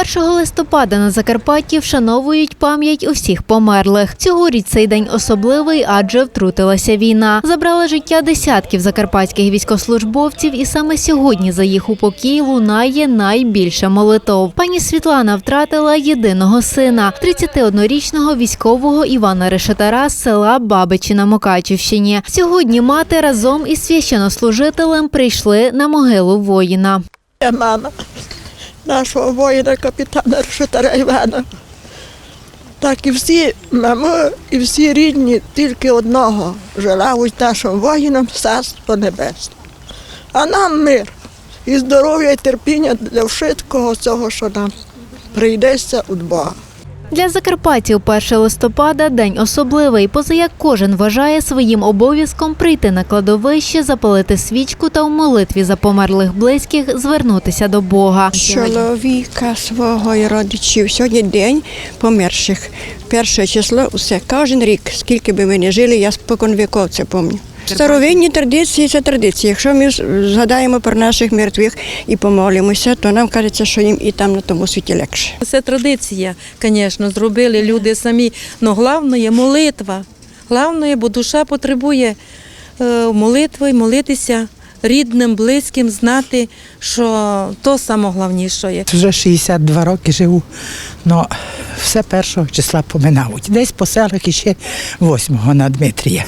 1 листопада на Закарпатті вшановують пам'ять усіх померлих. Цьогоріч цей день особливий, адже втрутилася війна. Забрала життя десятків закарпатських військовослужбовців, і саме сьогодні за їх упокій лунає найбільше молитов. Пані Світлана втратила єдиного сина, 31-річного військового Івана Решетара з села Бабичі на Мукачівщині. Сьогодні мати разом із священнослужителем прийшли на могилу воїна. Я мама нашого воїна, капітана Решетара Івана. Так і всі мами, і всі рідні тільки одного желають нашим воїнам царство небесне. А нам мир і здоров'я, і терпіння для вшиткого цього, що нам прийдеться у Бога. Для закарпатців 1 листопада день особливий, поза як кожен вважає своїм обов'язком прийти на кладовище, запалити свічку та в молитві за померлих близьких звернутися до Бога. чоловіка свого і родичів. Сьогодні день померших. Перше число усе. Кожен рік, скільки би ми не жили, я спокон віков це пам'ятаю. Старовинні традиції це традиції. Якщо ми згадаємо про наших мертвих і помолимося, то нам кажеться, що їм і там на тому світі легше. Це традиція, звісно, зробили люди самі. Але головне є молитва. Головне, бо душа потребує е, молитви, молитися рідним, близьким, знати, що то найголовніше є. Вже 62 роки живу, але все першого числа поминають. Десь по селах іще 8-го на Дмитрія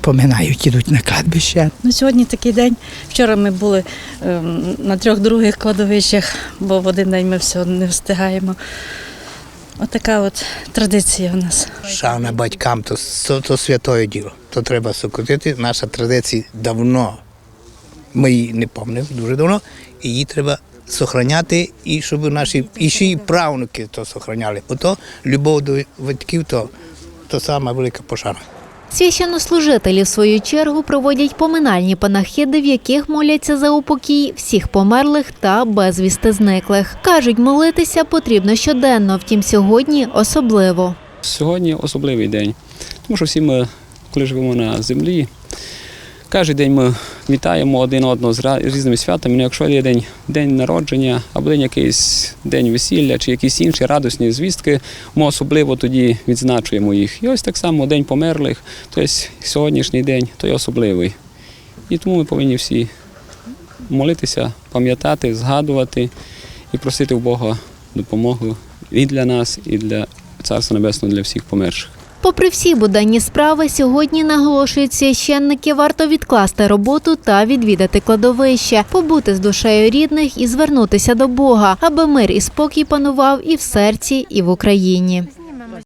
поминають, ідуть на кладбище. Ну, сьогодні такий день. Вчора ми були ем, на трьох других кладовищах, бо в один день ми все не встигаємо. Отака от традиція у нас. Шана батькам то, то, то святое діло. То треба сокотити. Наша традиція давно. Ми її не пам'ятаємо дуже давно, і її треба сохраняти, і щоб наші і ще й правнуки то сохраняли. Бо то любов до батьків то, то сама велика пошана. Священнослужителі, в свою чергу, проводять поминальні панахиди, в яких моляться за упокій всіх померлих та безвісти зниклих. Кажуть, молитися потрібно щоденно, втім сьогодні особливо. Сьогодні особливий день, тому що всі ми, коли живемо на землі, кожен день ми вітаємо один одного з різними святами. Ну, якщо є день, день народження або день якийсь день весілля чи якісь інші радісні звістки, ми особливо тоді відзначуємо їх. І ось так само день померлих, тобто сьогоднішній день той особливий. І тому ми повинні всі молитися, пам'ятати, згадувати і просити в Бога допомогу і для нас, і для Царства Небесного, для всіх померших. Попри всі буденні справи, сьогодні наголошують священники, варто відкласти роботу та відвідати кладовище, побути з душею рідних і звернутися до Бога, аби мир і спокій панував і в серці, і в Україні.